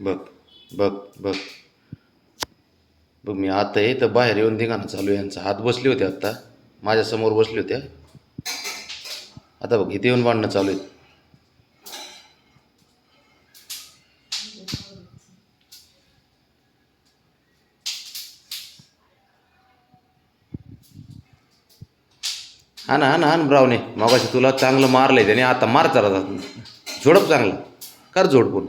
बघ बघ बघ. बघ मी आता आहे तर बाहेर येऊन धिंगाणं चालू आहे. यांचा हात बसले होते आत्ता. माझ्यासमोर बसले होते आता बघ इथे येऊन भांडणं चालू आहेत. हा ना हा ना हा ना ब्रावणे मगाशी तुला चांगलं मारलंय त्याने. आता मार जरा. झोडप चांगलं. कर झोडपून.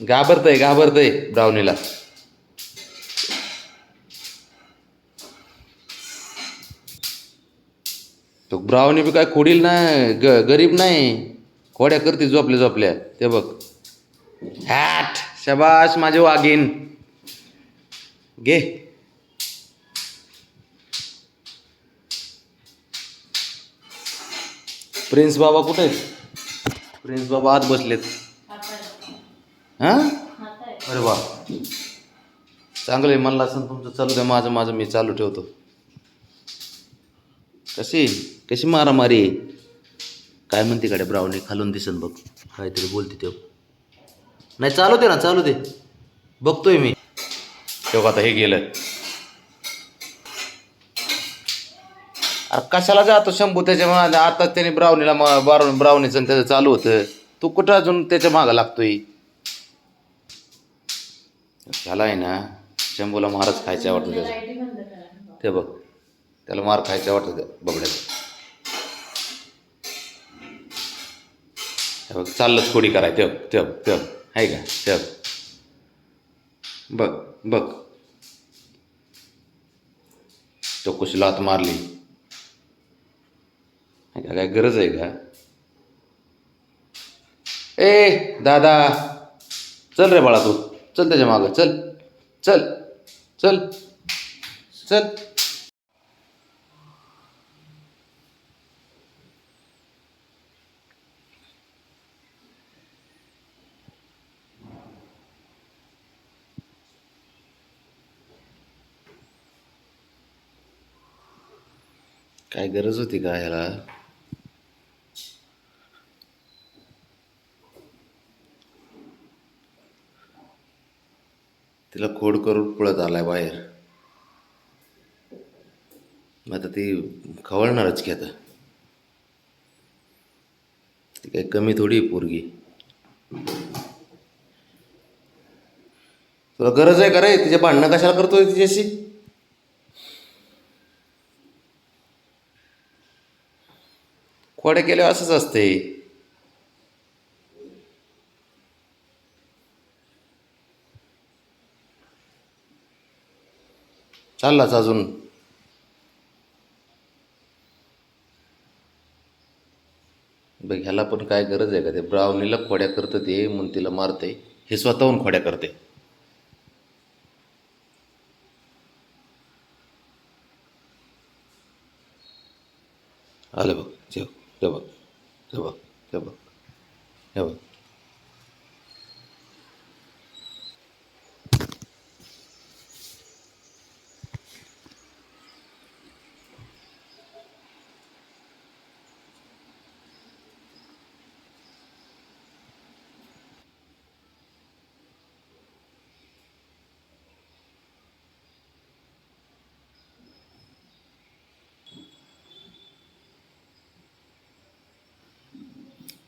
घाबरतय घाबरतय ब्रावणीला तो ब्रावणी बी काय खोडील नाही ग गरीब नाही. खोड्या करते झोपल्या झोपल्या. ते बघ. हॅट शबाश माझे वाघीन घे. प्रिन्स बाबा कुठे प्रिन्स बाबा आत बसलेत. हां? अरे वा. चांगलं आहे म्हणलं असं तुमचं चालू द्या माझं माझं मी चालू ठेवतो. कशी कशी मारामारी काय म्हणते कडे ब्राऊनी खालून दिसन बघ. काहीतरी बोलते ते. नाही चालू दे ना चालू दे. बघतोय मी. तेव्हा आता हे गेलं अरे कशाला जातो शंभू? त्याच्या आता त्याने ब्रावणीला बारून त्याचं चालू होतं. तू कुठं अजून त्याच्या मागं लागतोय? झाला आहे ना? शंभूला मारच खायचं वाटतं त्याचं. ते बघ त्याला मार खायचं वाटतं त्या बघ चाललंच कोडी कराय तेव तेव तेव आहे का? तेव बघ बघ. तो कशी लात मारली. का? काय गरज आहे का? ए दादा. चल रे बाळा तू. चल त्याच्या मागं. चल. चल. चल. चल. काय गरज होती का ह्याला? तिला खोड करून पळत आलाय बाहेर. मग आता ती खवळणारच की आता. ती काही कमी थोडी पोरगी. तुला गरज आहे का रे? तिचे भांडणं कशाला करतोय तिच्याशी? खोड्या केल्या असंच असते चाललाच अजून. बघ ह्याला पण काय गरज आहे का? ते ब्रावणीला खोड्या करतं ते म्हणून तिला मारते हे स्वतःहून खोड्या करते आलं बघ जेव ते बघ ते बघ ते बघ हे बघ.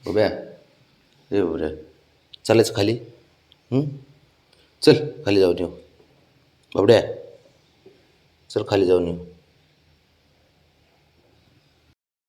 उभ्या रे उभ्या चालायचं खाली. चल खाली जाऊन येऊ. बाबड्या. चल खाली जाऊन येऊ.